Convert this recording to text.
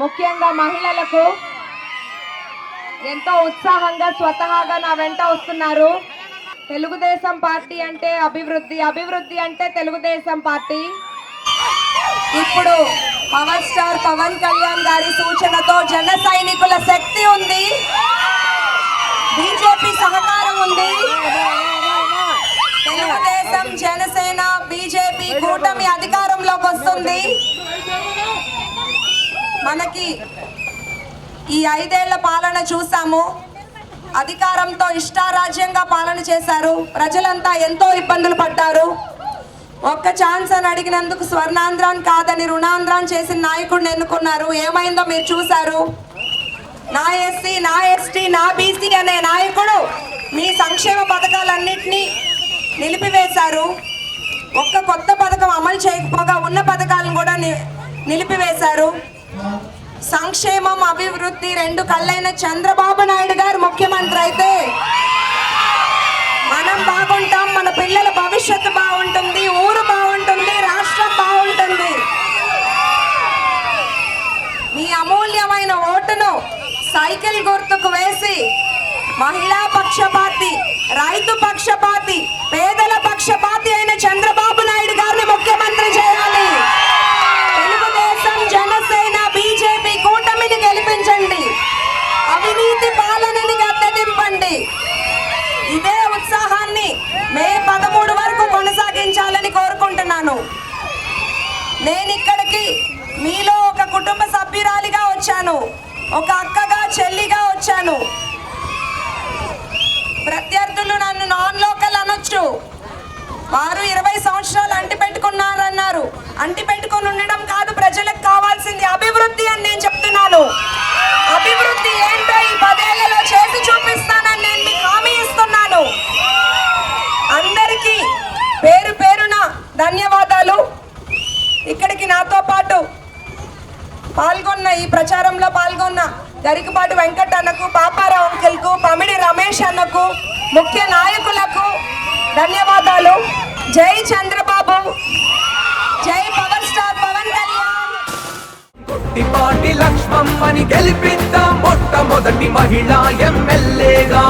ముఖ్యంగా మహిళలకు ఎంతో ఉత్సాహంగా స్వతహాగా నా వెంట వస్తున్నారు. తెలుగుదేశం పార్టీ అంటే అభివృద్ధి అభివృద్ధి అంటే తెలుగుదేశం పార్టీ. ఇప్పుడు పవర్ స్టార్ పవన్ కళ్యాణ్ గారి సూచనతో జన సైనికుల వస్తుంది. మనకి ఈ ఐదేళ్ళ పాలన చూసాము. అధికారంతో ఇష్టారాజ్యంగా పాలన చేశారు. ప్రజలంతా ఎంతో ఇబ్బందులు పడ్డారు. ఒక్క ఛాన్స్ అని అడిగినందుకు స్వర్ణాంధ్రాన్ కాదని రుణాంధ్రాన్ చేసిన నాయకుడిని ఎన్నుకున్నారు. ఏమైందో మీరు చూశారు. నా ఎస్సీ నా ఎస్టీ నా బీసీ అనే నాయకుడు మీ సంక్షేమ పథకాలన్నింటినీ నిలిపివేశారు. ఒక్క కొత్త పథకం అమలు చేయకపోగా ఉన్న పథకాలను కూడా ని- నిలిపివేశారు. సంక్షేమం అభివృద్ధి రెండు కళ్ళైన చంద్రబాబు నాయుడు గారు ముఖ్యమంత్రి అయితే మనం బాగుంటాం మన పిల్లల భవిష్యత్తు బాగుంటుంది ఊరు బాగుంటుంది రాష్ట్రం బాగుంటుంది. మీ అమూల్యమైన ఓటును సైకిల్ గుర్తుకు వేసి మహిళా పక్షపాతి రైతు పక్షపాతి మే పదమూడు వరకు కొనసాగించాలని కోరుకుంటున్నాను. నేను ఇక్కడికి మీలో ఒక కుటుంబ సభ్యురాలిగా వచ్చాను. ఒక అక్కగా చెల్లిగా వచ్చాను. ప్రత్యర్థులు నన్ను నాన్ లోకల్ అనొచ్చు. వారు ఇరవై సంవత్సరాలు అంటి పెట్టుకున్నారన్నారు అంటి పాల్గొన్న ఈ ప్రచారంలో పాల్గొన్న గరికపాటి వెంకట్ అన్నకు పాపారావు అంకిల్కు పమిడి రమేష్ అన్నకు ముఖ్య నాయకులకు ధన్యవాదాలు. జై చంద్రబాబు. జై పవర్ స్టార్ పవన్ కళ్యాణ్. కొట్టిపాటి లక్ష్మమ్మని గెలిపిద్దాం. మొట్టమొదటి మహిళా ఎమ్మెల్యేగా.